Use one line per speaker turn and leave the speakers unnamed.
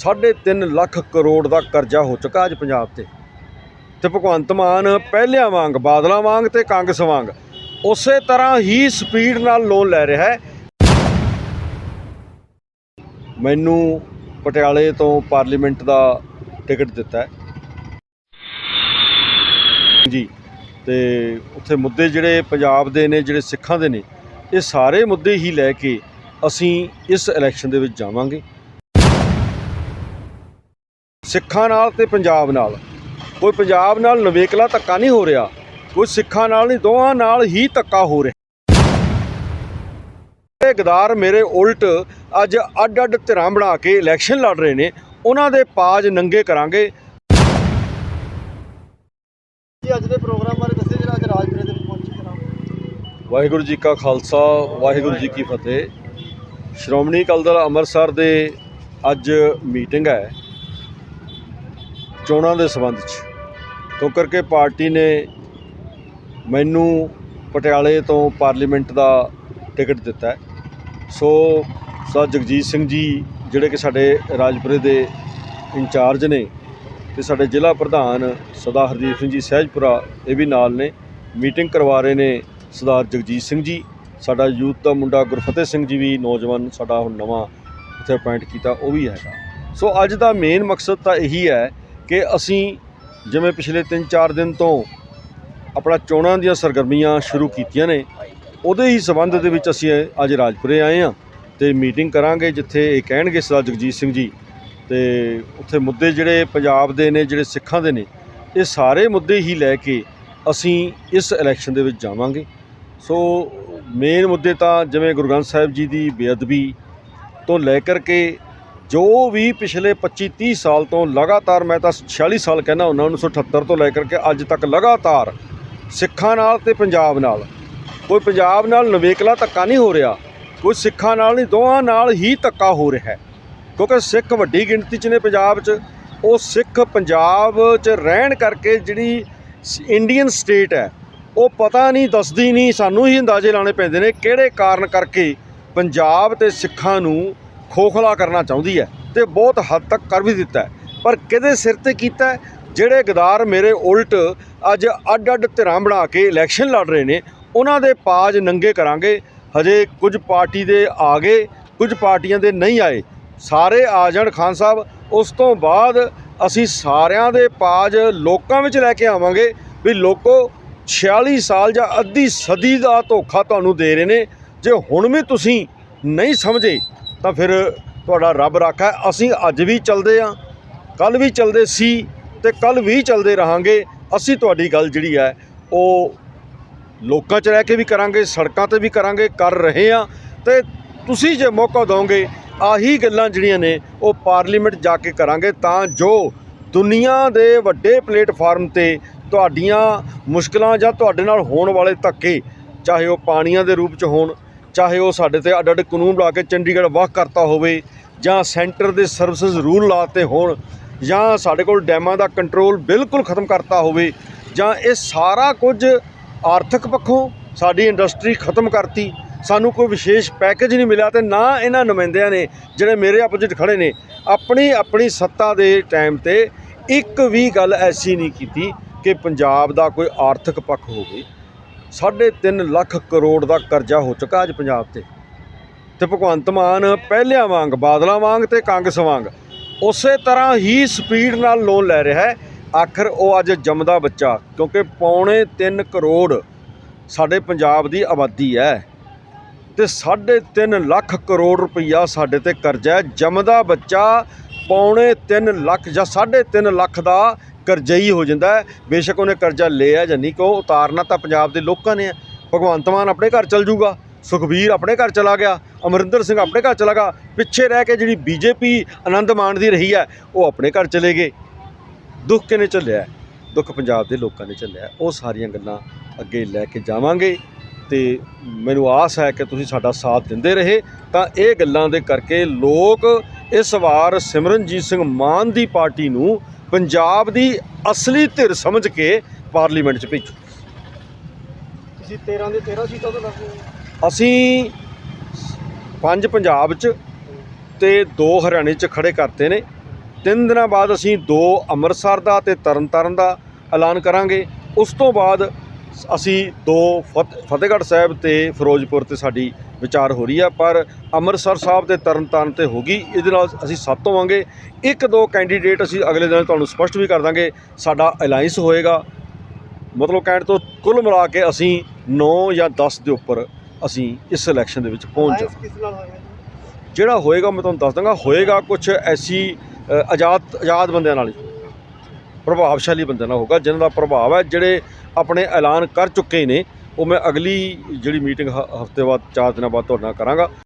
3.5 ਲੱਖ ਕਰੋੜ ਦਾ ਕਰਜ਼ਾ ਹੋ ਚੁੱਕਾ ਅੱਜ ਪੰਜਾਬ ਤੇ। ਤੇ ਭਗਵੰਤ ਮਾਨ ਪਹਿਲਿਆਂ ਵਾਂਗ, ਬਾਦਲਾਂ ਵਾਂਗ ਤੇ ਕਾਂਗਰਸ ਵਾਂਗ, ਉਸੇ ਤਰ੍ਹਾਂ ਹੀ ਸਪੀਡ ਨਾਲ ਲੋਨ ਲੈ ਰਿਹਾ ਹੈ। ਮੈਨੂੰ ਪਟਿਆਲੇ ਤੋਂ ਪਾਰਲੀਮੈਂਟ ਦਾ ਟਿਕਟ ਦਿੱਤਾ ਹੈ। ਜੀ, ਤੇ ਉੱਥੇ ਮੁੱਦੇ ਜਿਹੜੇ ਪੰਜਾਬ ਦੇ ਨੇ, ਜਿਹੜੇ ਸਿੱਖਾਂ ਦੇ ਨੇ, ਇਹ ਸਾਰੇ ਮੁੱਦੇ ਹੀ ਲੈ ਕੇ ਅਸੀਂ ਇਸ ਇਲੈਕਸ਼ਨ ਦੇ ਵਿੱਚ ਜਾਵਾਂਗੇ। ਸਿੱਖਾਂ ਨਾਲ ਤੇ ਪੰਜਾਬ ਨਾਲ। ਕੋਈ ਪੰਜਾਬ ਨਾਲ ਨਵੇਕਲਾ ਧੱਕਾ ਨਹੀਂ ਹੋ ਰਿਹਾ। ਕੋਈ ਸਿੱਖਾਂ ਨਾਲ ਨਹੀਂ ਦੋਵਾਂ ਨਾਲ ਹੀ ਧੱਕਾ ਹੋ ਰਿਹਾ। ਇਹ ਗਦਾਰ ਮੇਰੇ ਉਲਟ ਅੱਜ ਅੱਡ ਅੱਡ ਧਿਰਾਂ ਬਣਾ ਕੇ ਇਲੈਕਸ਼ਨ ਲੜ ਰਹੇ ਨੇ। ਉਹਨਾਂ ਦੇ ਪਾਜ ਨੰਗੇ ਕਰਾਂਗੇ।
ਜੀ ਅੱਜ ਦੇ ਪ੍ਰੋਗਰਾਮ ਬਾਰੇ ਦੱਸਿਓ ਜਿਹੜਾ ਅੱਜ ਰਾਜਪੁਰੇ ਦੇ ਪਹੁੰਚੇ ਜਨਾਬ।
ਵਾਹਿਗੁਰੂ ਜੀ ਕਾ ਖਾਲਸਾ ਵਾਹਿਗੁਰੂ ਜੀ ਕੀ ਫਤਿਹ। ਸ਼੍ਰੋਮਣੀ ਅਕਾਲੀ ਦਲ ਅੰਮ੍ਰਿਤਸਰ ਦੇ ਅੱਜ ਮੀਟਿੰਗ ਹੈ। ਚੋਣਾਂ ਦੇ ਸੰਬੰਧ 'ਚ। ਤੋਂ ਕਰਕੇ ਪਾਰਟੀ ਨੇ ਮੈਨੂੰ ਪਟਿਆਲੇ ਤੋਂ ਪਾਰਲੀਮੈਂਟ ਦਾ ਟਿਕਟ ਦਿੱਤਾ ਸੋ, ਸਰ ਜਗਜੀਤ ਸਿੰਘ ਜੀ ਜਿਹੜੇ ਕਿ ਸਾਡੇ ਰਾਜਪੁਰੇ ਦੇ ਇੰਚਾਰਜ ਨੇ ਤੇ ਸਾਡੇ ਜ਼ਿਲ੍ਹਾ ਪ੍ਰਧਾਨ ਸਰਦਾਰ ਹਰਦੀਪ ਸਿੰਘ ਜੀ ਸਹਿਜਪੁਰਾ ਇਹ ਵੀ ਨਾਲ ਨੇ। ਮੀਟਿੰਗ ਕਰਵਾ ਰਹੇ ਨੇ ਸਰਦਾਰ ਜਗਜੀਤ ਸਿੰਘ ਜੀ। ਸਾਡਾ ਯੂਥ ਦਾ ਮੁੰਡਾ ਗੁਰਫਤਿਹ ਸਿੰਘ ਜੀ ਵੀ ਨੌਜਵਾਨ ਸਾਡਾ ਹੁਣ ਨਵਾਂ ਇੱਥੇ ਅਪਾਇੰਟ ਕੀਤਾ, ਉਹ ਵੀ ਹੈਗਾ। ਸੋ ਅੱਜ ਦਾ ਮੇਨ ਮਕਸਦ ਤਾਂ ਇਹੀ ਹੈ ਕਿ ਅਸੀਂ ਜਿਵੇਂ ਪਿਛਲੇ 3-4 ਦਿਨ ਤੋਂ ਆਪਣਾ ਚੋਣਾਂ ਦੀਆਂ ਸਰਗਰਮੀਆਂ ਸ਼ੁਰੂ ਕੀਤੀਆਂ ਨੇ, ਉਹਦੇ ਹੀ ਸਬੰਧ ਦੇ ਵਿੱਚ ਅਸੀਂ ਅੱਜ ਰਾਜਪੁਰੇ ਆਏ ਹਾਂ ਤੇ ਮੀਟਿੰਗ ਕਰਾਂਗੇ ਜਿੱਥੇ ਇਹ ਕਹਿਣਗੇ ਸਰਦਾਰ ਜਗਜੀਤ ਸਿੰਘ ਜੀ ਤੇ ਉੱਥੇ ਮੁੱਦੇ ਜਿਹੜੇ ਪੰਜਾਬ ਦੇ ਨੇ, ਜਿਹੜੇ ਸਿੱਖਾਂ ਦੇ ਨੇ, ਇਹ ਸਾਰੇ ਮੁੱਦੇ ਹੀ ਲੈ ਕੇ ਅਸੀਂ ਇਸ ਇਲੈਕਸ਼ਨ ਦੇ ਵਿੱਚ ਜਾਵਾਂਗੇ। ਸੋ ਮੇਨ ਮੁੱਦੇ ਤਾਂ ਜਿਵੇਂ ਗੁਰੂ ਗ੍ਰੰਥ ਸਾਹਿਬ ਜੀ ਦੀ ਬੇਅਦਬੀ ਤੋਂ ਲੈ ਕਰਕੇ ਜੋ ਵੀ ਪਿਛਲੇ 25 30 ਸਾਲ ਤੋਂ ਲਗਾਤਾਰ, ਮੈਂ ਤਾਂ 46 ਸਾਲ ਕਹਿੰਦਾ ਹੁੰਦਾ 1978 ਤੋਂ ਲੈ ਕਰਕੇ ਅੱਜ ਤੱਕ ਲਗਾਤਾਰ ਸਿੱਖਾਂ ਨਾਲ ਤੇ ਪੰਜਾਬ ਨਾਲ। ਕੋਈ ਪੰਜਾਬ ਨਾਲ ਨਵੇਕਲਾ ਧੱਕਾ ਨਹੀਂ ਹੋ ਰਿਹਾ, ਕੋਈ ਸਿੱਖਾਂ ਨਾਲ ਨਹੀਂ, ਦੋਵਾਂ ਨਾਲ ਹੀ ਧੱਕਾ ਹੋ ਰਿਹਾ। ਕਿਉਂਕਿ ਸਿੱਖ ਵੱਡੀ ਗਿਣਤੀ 'ਚ ਨੇ ਪੰਜਾਬ 'ਚ, ਉਹ ਸਿੱਖ ਪੰਜਾਬ 'ਚ ਰਹਿਣ ਕਰਕੇ ਜਿਹੜੀ ਇੰਡੀਅਨ ਸਟੇਟ ਹੈ, ਉਹ ਪਤਾ ਨਹੀਂ, ਦੱਸਦੀ ਨਹੀਂ, ਸਾਨੂੰ ਹੀ ਅੰਦਾਜ਼ੇ ਲਾਣੇ ਪੈਂਦੇ ਨੇ ਕਿਹੜੇ ਕਾਰਨ ਕਰਕੇ ਪੰਜਾਬ ਤੇ ਸਿੱਖਾਂ ਨੂੰ ਖੋਖਲਾ ਕਰਨਾ ਚਾਹੁੰਦੀ ਹੈ ਤੇ ਬਹੁਤ ਹੱਦ ਤੱਕ ਕਰ ਵੀ ਦਿੱਤਾ ਪਰ ਕਿਹਦੇ ਸਿਰ ਤੇ ਕੀਤਾ ਜਿਹੜੇ ਗਦਾਰ ਮੇਰੇ ਉਲਟ ਅੱਜ ਅੱਡ ਅੱਡ ਧਿਰਾਂ ਬਣਾ ਕੇ ਇਲੈਕਸ਼ਨ ਲੜ ਰਹੇ ਨੇ, ਉਹਨਾਂ ਦੇ ਪਾਜ ਨੰਗੇ ਕਰਾਂਗੇ। ਹਜੇ ਕੁਝ ਪਾਰਟੀ ਦੇ ਆ ਗਏ, ਕੁਝ ਪਾਰਟੀਆਂ ਦੇ ਨਹੀਂ ਆਏ। ਸਾਰੇ ਆ ਜਾਣ ਖਾਨ ਸਾਹਿਬ, ਉਸ ਤੋਂ ਬਾਅਦ ਅਸੀਂ ਸਾਰਿਆਂ ਦੇ ਪਾਜ ਲੋਕਾਂ ਵਿੱਚ ਲੈ ਕੇ ਆਵਾਂਗੇ ਵੀ ਲੋਕੋ 46 ਸਾਲ ਜਾਂ ਅੱਧੀ ਸਦੀ ਦਾ ਧੋਖਾ ਤੁਹਾਨੂੰ ਦੇ ਰਹੇ ਨੇ। ਜੇ ਹੁਣ ਵੀ ਤੁਸੀਂ ਨਹੀਂ ਸਮਝੇ ਤਾਂ ਫਿਰ ਤੁਹਾਡਾ ਰੱਬ ਰਾਖਾ ਹੈ। ਅਸੀਂ ਅੱਜ ਵੀ ਚੱਲਦੇ ਹਾਂ ਕੱਲ ਵੀ ਚੱਲਦੇ ਸੀ ਤੇ ਕੱਲ ਵੀ ਚੱਲਦੇ ਰਹਾਂਗੇ ਅਸੀਂ ਤੁਹਾਡੀ ਗੱਲ ਜਿਹੜੀ ਹੈ, ਉਹ ਲੋਕਾਂ 'ਚ ਰਹਿ ਕੇ ਵੀ ਕਰਾਂਗੇ, ਸੜਕਾਂ ਤੇ ਵੀ ਕਰਾਂਗੇ, ਕਰ ਰਹੇ ਹਾਂ ਤੇ ਤੁਸੀਂ ਜੇ ਮੌਕਾ ਦਿਓਗੇ, ਆਹੀ ਗੱਲਾਂ ਜਿਹੜੀਆਂ ਨੇ, ਉਹ ਪਾਰਲੀਮੈਂਟ ਜਾ ਕੇ ਕਰਾਂਗੇ ਤਾਂ ਜੋ ਦੁਨੀਆ ਦੇ ਵੱਡੇ ਪਲੇਟਫਾਰਮ ਤੇ ਤੁਹਾਡੀਆਂ ਮੁਸ਼ਕਲਾਂ ਜਾਂ ਤੁਹਾਡੇ ਨਾਲ ਹੋਣ ਵਾਲੇ ਧੱਕੇ, ਚਾਹੇ ਉਹ ਪਾਣੀਆਂ ਦੇ ਰੂਪ 'ਚ ਹੋਣ ਚਾਹੇ ਉਹ ਸਾਡੇ ਤੇ ਅੱਡ ਅੱਡ ਕਾਨੂੰਨ ਲਾ ਕੇ ਚੰਡੀਗੜ੍ਹ ਵੱਖ ਕਰਤਾ ਹੋਵੇ ਜਾਂ ਸੈਂਟਰ ਦੇ ਸਰਵਿਸਿਜ਼ ਰੂਲ ਲਾਤੇ ਹੋਣ ਜਾਂ ਸਾਡੇ ਕੋਲ ਡੈਮਾਂ ਦਾ ਕੰਟਰੋਲ ਬਿਲਕੁਲ ਖਤਮ ਕਰਤਾ ਹੋਵੇ ਜਾਂ ਇਹ ਸਾਰਾ ਕੁਝ ਆਰਥਿਕ ਪੱਖੋਂ ਸਾਡੀ ਇੰਡਸਟਰੀ ਖਤਮ ਕਰਤੀ, ਸਾਨੂੰ ਕੋਈ ਵਿਸ਼ੇਸ਼ ਪੈਕੇਜ ਨਹੀਂ ਮਿਲਿਆ ਤੇ ਨਾ ਇਹਨਾਂ ਨੁਮਾਇੰਦਿਆਂ ਨੇ ਜਿਹੜੇ ਮੇਰੇ ਆਪੋਜ਼ਿਟ ਖੜੇ ਨੇ, ਆਪਣੀ ਆਪਣੀ ਸੱਤਾ ਦੇ ਟਾਈਮ ਤੇ ਇੱਕ ਵੀ ਗੱਲ ਐਸੀ ਨਹੀਂ ਕੀਤੀ ਕਿ ਪੰਜਾਬ ਦਾ ਕੋਈ ਆਰਥਿਕ ਪੱਖ ਹੋਵੇ। 3.5 ਲੱਖ ਕਰੋੜ ਦਾ ਕਰਜ਼ਾ ਹੋ ਚੁੱਕਾ ਅੱਜ ਪੰਜਾਬ ਤੇ। ਤੇ ਭਗਵੰਤ ਮਾਨ ਪਹਿਲਿਆਂ ਵਾਂਗ, ਬਾਦਲਾਂ ਵਾਂਗ ਤੇ ਕਾਂਗਰਸ ਵਾਂਗ, ਉਸੇ ਤਰ੍ਹਾਂ ਹੀ ਸਪੀਡ ਨਾਲ ਲੋਨ ਲੈ ਰਿਹਾ ਹੈ। ਆਖਰ ਉਹ ਅੱਜ ਜੰਮਦਾ ਬੱਚਾ, ਕਿਉਂਕਿ ਪੌਣੇ 3 ਕਰੋੜ ਸਾਡੇ ਪੰਜਾਬ ਦੀ ਆਬਾਦੀ ਹੈ। ਤੇ 3.5 ਲੱਖ ਕਰੋੜ ਰੁਪਈਆ ਸਾਡੇ ਤੇ ਕਰਜ਼ਾ ਹੈ। ਜੰਮਦਾ ਬੱਚਾ ਪੌਣੇ 3 ਲੱਖ ਜਾਂ 3.5 ਲੱਖ ਦਾ ਕਰਜ਼ਈ ਹੋ ਜਾਂਦਾ ਹੈ। ਬੇਸ਼ੱਕ ਉਹਨੇ ਕਰਜ਼ਾ ਲਿਆ ਜਾਂ ਨਹੀਂ ਕਿ ਉਹ ਉਤਾਰਨਾ ਤਾਂ ਪੰਜਾਬ ਦੇ ਲੋਕਾਂ ਨੇ ਹੈ। ਭਗਵੰਤ ਮਾਨ ਆਪਣੇ ਘਰ ਚਲ ਜੂਗਾ, ਸੁਖਬੀਰ ਆਪਣੇ ਘਰ ਚਲਾ ਗਿਆ, ਅਮਰਿੰਦਰ ਸਿੰਘ ਆਪਣੇ ਘਰ ਚਲਾ ਗਿਆ। ਪਿੱਛੇ ਰਹਿ ਕੇ ਜਿਹੜੀ ਬੀਜੇਪੀ ਆਨੰਦ ਮਾਣਦੀ ਰਹੀ ਹੈ, ਉਹ ਆਪਣੇ ਘਰ ਚਲੇ ਗਏ। ਦੁੱਖ ਕਿਨੇ ਚੱਲਿਆ ਦੁੱਖ ਪੰਜਾਬ ਦੇ ਲੋਕਾਂ ਨੇ ਚੱਲਿਆ ਉਹ ਸਾਰੀਆਂ ਗੱਲਾਂ ਅੱਗੇ ਲੈ ਕੇ ਜਾਵਾਂਗੇ। ਤੇ ਮੈਨੂੰ ਆਸ ਹੈ ਕਿ ਤੁਸੀਂ ਸਾਡਾ ਸਾਥ ਦਿੰਦੇ ਰਹੇ। ਤਾਂ ਇਹ ਗੱਲਾਂ ਦੇ ਕਰਕੇ ਲੋਕ ਇਸ ਵਾਰ ਸਿਮਰਨਜੀਤ ਸਿੰਘ ਮਾਨ ਦੀ ਪਾਰਟੀ ਨੂੰ ਪੰਜਾਬ ਦੀ ਅਸਲੀ ਧਿਰ ਸਮਝ ਕੇ ਪਾਰਲੀਮੈਂਟ 'ਚ ਭੇਜੋ।
ਤੁਸੀਂ 13 ਦੇ 13 ਸੀਟਾਂ ਤੋਂ ਹੋ।
ਅਸੀਂ ਪੰਜ ਪੰਜਾਬ 'ਚ ਤੇ ਦੋ ਹਰਿਆਣੇ 'ਚ ਖੜੇ ਕਰਤੇ ਨੇ। ਤਿੰਨ ਦਿਨਾਂ ਬਾਅਦ ਅਸੀਂ ਦੋ ਅੰਮ੍ਰਿਤਸਰ ਦਾ ਤੇ ਤਰਨਤਾਰਨ ਦਾ ਐਲਾਨ ਕਰਾਂਗੇ। ਉਸ ਤੋਂ ਬਾਅਦ ਅਸੀਂ ਦੋ ਫਤ- ਫਤਿਹਗੜ੍ਹ ਸਾਹਿਬ ਤੇ ਫਿਰੋਜ਼ਪੁਰ ਤੇ ਸਾਡੀ ਵਿਚਾਰ ਹੋ ਰਹੀ ਆ ਪਰ ਅੰਮ੍ਰਿਤਸਰ ਸਾਹਿਬ ਤੇ ਤਰਨਤਾਰਨ ਤੇ ਹੋਗੀ ਇਹਦੇ ਨਾਲ ਅਸੀਂ ਸੱਤ ਹੋਵਾਂਗੇ। ਇੱਕ ਦੋ ਕੈਂਡੀਡੇਟ ਅਸੀਂ ਅਗਲੇ ਦਿਨ ਤੁਹਾਨੂੰ ਸਪਸ਼ਟ ਵੀ ਕਰ ਦਾਂਗੇ ਸਾਡਾ ਅਲਾਈਅੰਸ ਹੋਏਗਾ। ਮਤਲਬ ਕਹਿਣ ਤੋਂ ਕੁੱਲ ਮਿਲਾ ਕੇ ਅਸੀਂ 9 ਜਾਂ 10 ਦੇ ਉੱਪਰ ਅਸੀਂ ਇਸ ਇਲੈਕਸ਼ਨ ਦੇ ਵਿੱਚ ਪਹੁੰਚ
ਜੀ?
ਜਿਹੜਾ ਹੋਏਗਾ ਮੈਂ ਤੁਹਾਨੂੰ ਦੱਸ ਦਾਂਗਾ ਹੋਏਗਾ ਕੁਝ ਐਸੀ ਆਜ਼ਾਦ ਆਜ਼ਾਦ ਬੰਦਿਆਂ ਨਾਲ ਹੀ। ਪ੍ਰਭਾਵਸ਼ਾਲੀ ਬੰਦਿਆਂ ਨਾਲ ਹੋਗਾ ਜਿਨ੍ਹਾਂ ਦਾ ਪ੍ਰਭਾਵ ਹੈ ਜਿਹੜੇ ਆਪਣੇ ਐਲਾਨ ਕਰ ਚੁੱਕੇ ਨੇ, ਉਹ ਮੈਂ ਅਗਲੀ ਜਿਹੜੀ ਮੀਟਿੰਗ ਹਫ਼ਤੇ ਬਾਅਦ, ਚਾਰ ਦਿਨਾਂ ਬਾਅਦ ਤੁਹਾਡੇ ਨਾਲ ਕਰਾਂਗਾ।